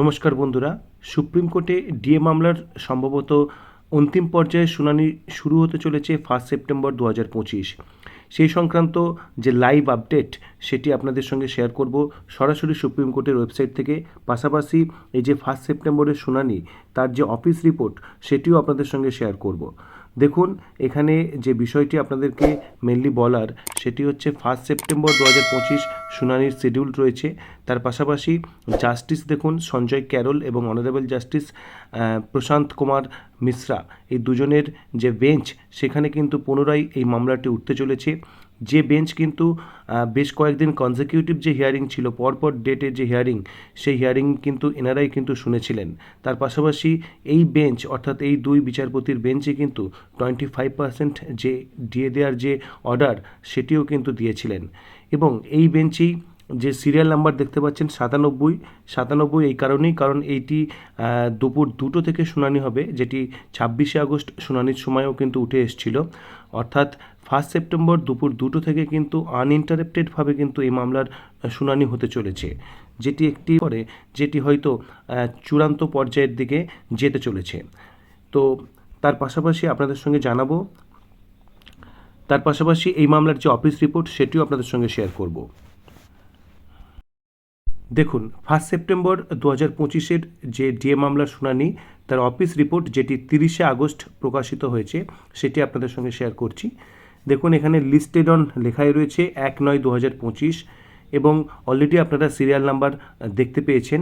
নমস্কার বন্ধুরা। সুপ্রিম কোর্টে ডিএ মামলার সম্ভবত অন্তিম পর্যায়ে শুনানি শুরু হতে চলেছে ফার্স্ট সেপ্টেম্বর দু হাজার পঁচিশ। সেই সংক্রান্ত যে লাইভ আপডেট, সেটি আপনাদের সঙ্গে শেয়ার করব সরাসরি সুপ্রিম কোর্টের ওয়েবসাইট থেকে। পাশাপাশি এই যে ফার্স্ট সেপ্টেম্বরের শুনানি, তার যে অফিস রিপোর্ট, সেটিও আপনাদের সঙ্গে শেয়ার করব। দেখুন, এখানে যে বিষয়টি আপনাদেরকে মেনলি বলার, সেটি হচ্ছে ফার্স্ট সেপ্টেম্বর দু হাজার পঁচিশ শুনানির শিডিউল রয়েছে। তার পাশাপাশি জাস্টিস দেখুন, সঞ্জয় ক্যারল এবং অনারেবল জাস্টিস প্রশান্ত কুমার মিশ্রা, এই দুজনের যে বেঞ্চ সেখানে কিন্তু পুনরায় এই মামলাটি উঠতে চলেছে। যে বেঞ্চ কিন্তু বেশ কয়েকদিন কনজিকিউটিভ যে হিয়ারিং ছিল, পরপর ডেটের যে হিয়ারিং সেই হিয়ারিং কিন্তু এনারাই কিন্তু শুনেছিলেন। তার পাশাপাশি এই বেঞ্চ অর্থাৎ এই দুই বিচারপতির বেঞ্চে কিন্তু টোয়েন্টি ফাইভ পার্সেন্ট যে দিয়ে দেওয়ার যে অর্ডার সেটিও কিন্তু দিয়েছিলেন। এবং এই বেঞ্চেই যে সিরিয়াল নাম্বার দেখতে পাচ্ছেন, সাতানব্বই সাতানব্বই এই কারণেই, কারণ এইটি দুপুর দুটো থেকে শুনানি হবে, যেটি ছাব্বিশে আগস্ট শুনানির সময়ও কিন্তু উঠে এসেছিল। অর্থাৎ ফার্স্ট সেপ্টেম্বর দুপুর দুটো থেকে কিন্তু আনইন্টারাপ্টেডভাবে কিন্তু এই মামলার শুনানি হতে চলেছে। যেটি একটি পরে যেটি হয়তো চূড়ান্ত পর্যায়ের দিকে যেতে চলেছে। তো তার পাশাপাশি আপনাদের সঙ্গে জানাব, তার পাশাপাশি এই মামলার যে অফিস রিপোর্ট সেটিও আপনাদের সঙ্গে শেয়ার করব। দেখুন, ফার্স্ট সেপ্টেম্বর দু হাজার পঁচিশের যে ডিএ মামলার শুনানি, তার অফিস রিপোর্ট যেটি তিরিশে আগস্ট প্রকাশিত হয়েছে, সেটি আপনাদের সঙ্গে শেয়ার করছি। দেখুন, এখানে লিস্টেড অন লেখাই রয়েছে এক নয় দু হাজার পঁচিশ এবং অলরেডি আপনারা সিরিয়াল নাম্বার দেখতে পেয়েছেন।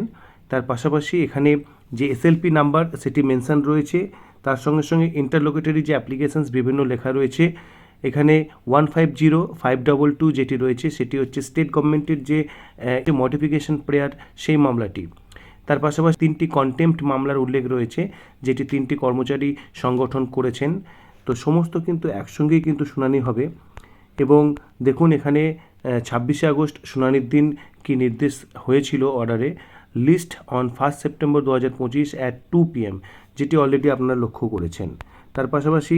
তার পাশাপাশি এখানে যে এসএলপি নাম্বার সেটি মেনশন রয়েছে। তার সঙ্গে সঙ্গে ইন্টারলোকেটরি যে অ্যাপ্লিকেশনস বিভিন্ন লেখা রয়েছে। এখানে one five zero five double two যেটি রয়েছে, সেটি হচ্ছে স্টেট গভর্নমেন্টের যে মডিফিকেশন প্রেয়ার সেই মামলাটি। তার পাশাপাশি তিনটি কন্টেম্পট মামলার উল্লেখ রয়েছে, যেটি তিনটি কর্মচারী সংগঠন করেছেন। তো সমস্ত কিন্তু একসঙ্গেই কিন্তু শুনানি হবে এবং দেখুন এখানে ছাব্বিশে আগস্ট শুনানির দিন কি নির্দেশ হয়েছিল অর্ডারে? লিস্ট অন ফার্স্ট সেপ্টেম্বর দু হাজার পঁচিশ অ্যাট টু পিএম যেটি অলরেডি আপনারা লক্ষ্য করেছেন। তার পাশাপাশি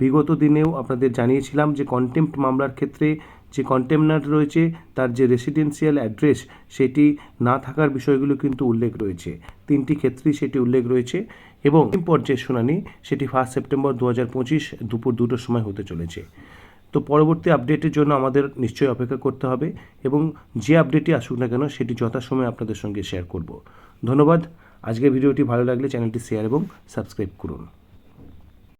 বিগত দিনেও আপনাদের জানিয়েছিলাম যে কন্টেম্প মামলার ক্ষেত্রে যে কন্টেমনার রয়েছে, তার যে রেসিডেন্সিয়াল অ্যাড্রেস সেটি না থাকার বিষয়গুলো কিন্তু উল্লেখ রয়েছে। তিনটি ক্ষেত্রেই সেটি উল্লেখ রয়েছে এবং পর্যায়ের শুনানি সেটি ফার্স্ট সেপ্টেম্বর দু হাজার পঁচিশ দুপুর দুটোর সময় হতে চলেছে। তো পরবর্তী আপডেটের জন্য আমাদের নিশ্চয়ই অপেক্ষা করতে হবে এবং যে আপডেটই আসুক না কেন, সেটি যথাসময়ে আপনাদের সঙ্গে শেয়ার করব। ধন্যবাদ। আজকের ভিডিওটি ভালো লাগলে চ্যানেলটি শেয়ার এবং সাবস্ক্রাইব করুন।